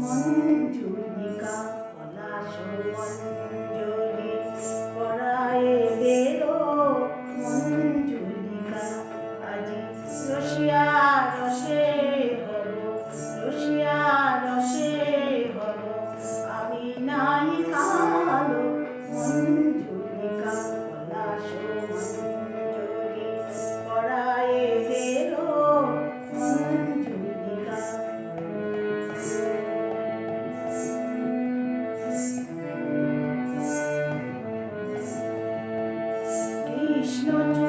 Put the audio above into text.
মঞ্জুরিকা পলাশ মঞ্জুরি পড়ায় বের মঞ্জুরিকা আজি রসিয়া রসে Krishna.